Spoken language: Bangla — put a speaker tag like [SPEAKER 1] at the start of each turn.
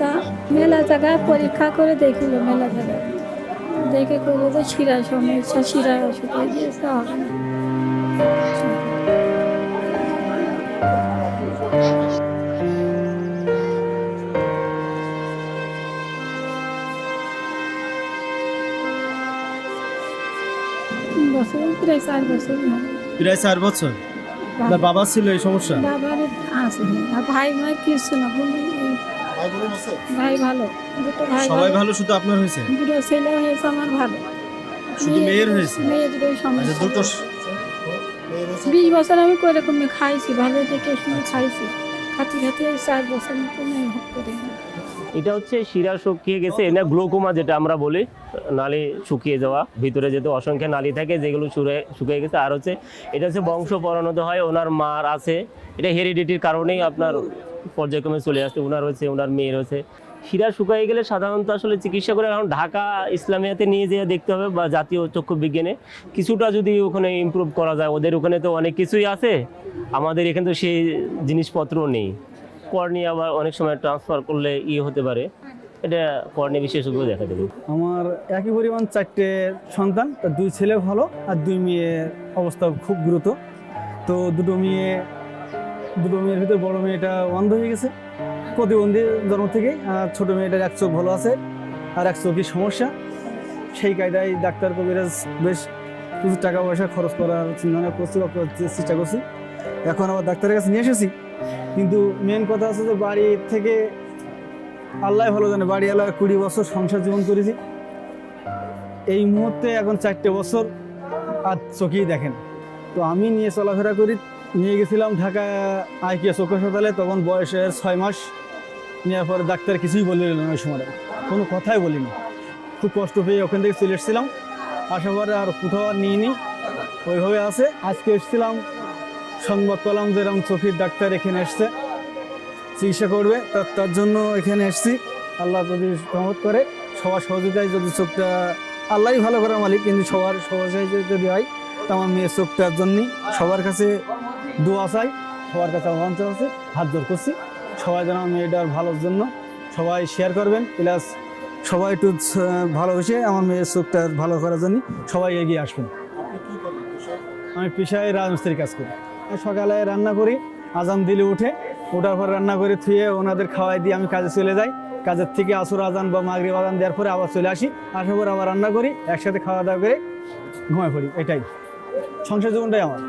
[SPEAKER 1] তা মেলা জায়গায় পরীক্ষা করে দেখিল মেলা জায়গায়। দেখে করল তো শিরা সমস্যা শিরা ওষুধ হয়ে গিয়েছে হবে না। প্রায় চার বছর।
[SPEAKER 2] প্রায় চার বছর? বাবা ছিল এই সমস্যা?
[SPEAKER 1] বাবার আসেনি আর ভাই মাই কিছু না বলি ভাই ভালো দুটো ভাই
[SPEAKER 2] সবাই
[SPEAKER 1] ভালো।
[SPEAKER 2] শুধু আপনার হয়েছে?
[SPEAKER 1] দুটো ছেলে হয়েছে আমার ভালো।
[SPEAKER 2] শুধু মেয়ের হয়েছে?
[SPEAKER 1] মেয়ের দুটোই
[SPEAKER 2] আচ্ছা
[SPEAKER 1] সমস্যা
[SPEAKER 2] দুটো
[SPEAKER 1] বিশ বছর আমি করে রকমই খাইছি ভালো দেখে শুনে খাইছি। খাতে খাতে চার বছর মতো নেই হোক করে
[SPEAKER 3] এটা হচ্ছে শিরা শুকিয়ে গেছে এটা গ্লোকোমা যেটা আমরা বলি নালি শুকিয়ে যাওয়া ভিতরে যেহেতু অসংখ্য নালি থাকে যেগুলো শুয়ে শুকিয়ে গেছে। আর হচ্ছে এটা হচ্ছে বংশ পরাণত হয় ওনার মার আছে। এটা হেরিডিটির কারণেই আপনার পর্যায়ক্রমে চলে আসছে ওনার হয়েছে ওনার মেয়ের হয়েছে। শিরা শুকিয়ে গেলে সাধারণত আসলে চিকিৎসা করে, এখন ঢাকা, ইসলামিয়াতে নিয়ে যেয়ে দেখতে হবে, বা জাতীয় চক্ষু বিজ্ঞানে কিছুটা যদি ওখানে ইমপ্রুভ করা যায়, ওদের ওখানে তো অনেক কিছুই আছে। আমাদের এখানে তো সেই জিনিসপত্র নেই। কর্নিয়া আবার অনেক সময় ট্রান্সফার করলে ইয়ে হতে পারে। এটা কর্নিয়া বিশেষজ্ঞ দেখা দেবে
[SPEAKER 4] আমার একই পরিমাণ চারটে সন্তান তার দুই ছেলে ভালো আর দুই মেয়ের অবস্থা খুব গুরুত্ব তো দুটো মেয়ে দুটো মেয়ের ভিতর বড় মেয়েটা অন্ধ হয়ে গেছে। প্রতিবন্ধী জন্ম থেকে আর ছোটো মেয়েটার এক চোখ ভালো আছে, আর এক চোখের সমস্যা। সেই কায়দায় ডাক্তার কবিরাজ বেশ কিছু টাকা পয়সা খরচ করার চিন্তা করছি চেষ্টা করছি। এখন আবার ডাক্তারের কাছে নিয়ে এসেছি। কিন্তু মেন কথা আছে যে বাড়ি থেকে আল্লাহ ভালো জানে, বাড়ি বাড়িওয়ালা কুড়ি বছর সংসার জীবন করেছি। এই মুহূর্তে এখন চারটে বছর আর চোখেই দেখেন। তো আমি নিয়ে চলাফেরা করি নিয়ে গেছিলাম ঢাকা আইকিয়া চোখ হাসপাতালে, তখন বয়সের ছয় মাস। নেওয়ার পরে ডাক্তার কিছুই বলে দিলেন ওই সময়। কোনো কথাই বলিনি। খুব কষ্ট পেয়ে ওখান থেকে চলে এসেছিলাম। আসার পরে আর কোথাও আর নিইনি। ওইভাবে আছে। আজকে এসেছিলাম, সংবাদ পেলাম যে এরকম চোখের ডাক্তার এখানে এসছে। চিকিৎসা করবে তার তার জন্য এখানে এসেছি। আল্লাহ যদি রহমত করে, সবার সহযোগিতায় যদি চোখটা, আল্লাহই ভালো করার মালিক, কিন্তু সবার সহযোগিতা যদি হয় তো আমার মেয়ের চোখটার জন্যই সবার কাছে দোয়া চাই, সবার কাছে আহ্বান আছে, হাত জোর করছি। সবাই যেন আমার মেয়েটার ভালোর জন্য সবাই শেয়ার করবেন প্লাস সবাই একটু ভালোবেসে আমার মেয়ের চোখটা ভালো করার জন্য সবাই এগিয়ে আসবেন। আমি পেশায় রাজমিস্ত্রির কাজ করি। সকালে রান্না করি, আজান দিলে উঠে, ওঠার পর রান্না করে থুয়ে ওনাদের খাওয়াই দিয়ে আমি কাজে চলে যাই। কাজের থেকে আসর আজান বা মাগরিব আজান দেওয়ার পরে আবার চলে আসি। আসার পর আবার রান্না করি, একসাথে খাওয়া দাওয়া করে ঘুমায় পড়ি, এটাই। সংসার জীবনটাই আমার।